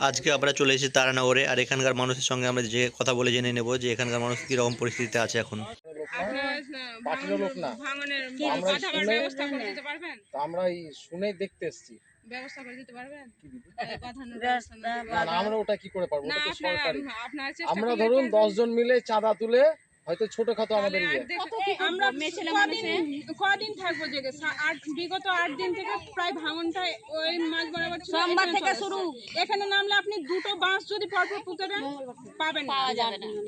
আজকে আমরা চলে এসেছি তারানগরে আর এখানকার মানুষের সঙ্গে আমরা যে কথা বলে জেনে নেব যে এখানকার মানুষ কীরকম পরিস্থিতিতে আছে এখন। আপনার লোক না। আমরা শুনে- ব্যবস্থা করে দিতে পারবেন? তা আমরা এই শুনে দেখতে এসেছি। ব্যবস্থা করে দিতে পারবেন? আমরা ওটা কি করে পারব? আমরা ধরুন। দশ জন মিলে চাঁদা তুলে হয়তো ছোটখাটো আমাদের ইয়ে। আমরা কদিন থাকব জেগে? আট বিগত আট দিন থেকে প্রায় ভাঙনটা ওই মাঝ বরাবর সোমবার থেকে শুরু। এখানে নামলে আপনি দুটো বাঁশ যদি পরপর পুঁতে দেন পাবেন না।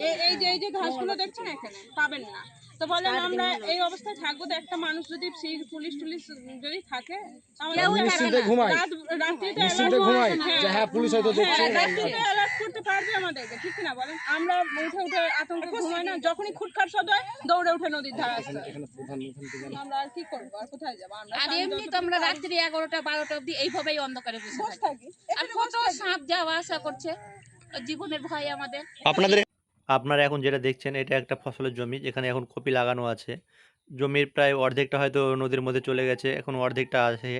এই- এই যে এই যে ঘাসগুলো দেখছেন এখানে পাবেন না। তো বলেন আমরা এই অবস্থায় থাকব তো একটা মানুষ যদি পুলিশ টুলিশ যদি থাকে হ্যাঁ। হ্যাঁ পুলিশ হয়তো দেখছে। রাত্রিতে alert করতে পারবে আমাদেরকে, ঠিক না বলেন? আমরা উঠে উঠে আতঙ্কে ঘুমাই না, যখনই খুটখাট শব্দ হয়, দৌড়ে উঠে নদীর ধারে থেকে আমরা আর কি করব? আর কোথায় যাব? আমরা আর এমনি তো আমরা রাত্রি এগারোটা বারোটা অবধি এইভাবেই অন্ধকারে বসে থাকি। আর কত সাপ যাওয়া আসা করছে। জীবনের ভয় আমাদের। আপনাদের আপনারা এখন যেটা দেখছেন এটা একটা ফসলের জমি যেখানে এখন কপি লাগানো আছে। জমির প্রায় অর্ধেকটা হয়তো নদীর মধ্যে চলে গেছে এখন অর্ধেকটা আছে।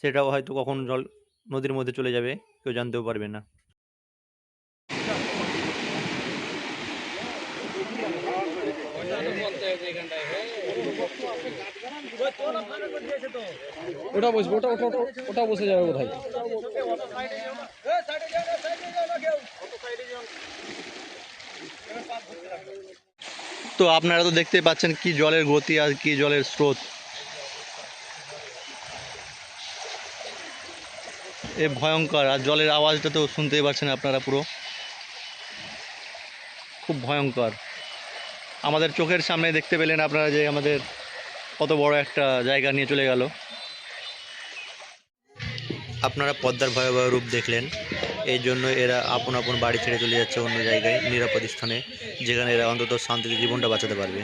সেটাও হয়তো কখন জল নদীর মধ্যে চলে যাবে কেউ জানতেও পারবে না। ওটা বসবে, ওটা ওটা, ওটা- বসে যাবে কোথায় তো আপনারা তো দেখতেই পাচ্ছেন কি জলের গতি আর কি জলের স্রোত। এ ভয়ঙ্কর, আর জলের আওয়াজটা তো শুনতেই পাচ্ছেন আপনারা পুরো। খুব ভয়ঙ্কর। আমাদের চোখের সামনে দেখতে পেলেন আপনারা যে আমাদের কত বড় একটা জায়গা নিয়ে চলে গেল। আপনারা পদ্মার ভয়াবহ রূপ দেখলেন। এই জন্য এরা আপন আপন বাড়ি ছেড়ে চলে যাচ্ছে অন্য জায়গায়, নিরাপদ স্থানে, যেখানে এরা অন্তত শান্তিতে জীবনটা বাঁচাতে পারবে।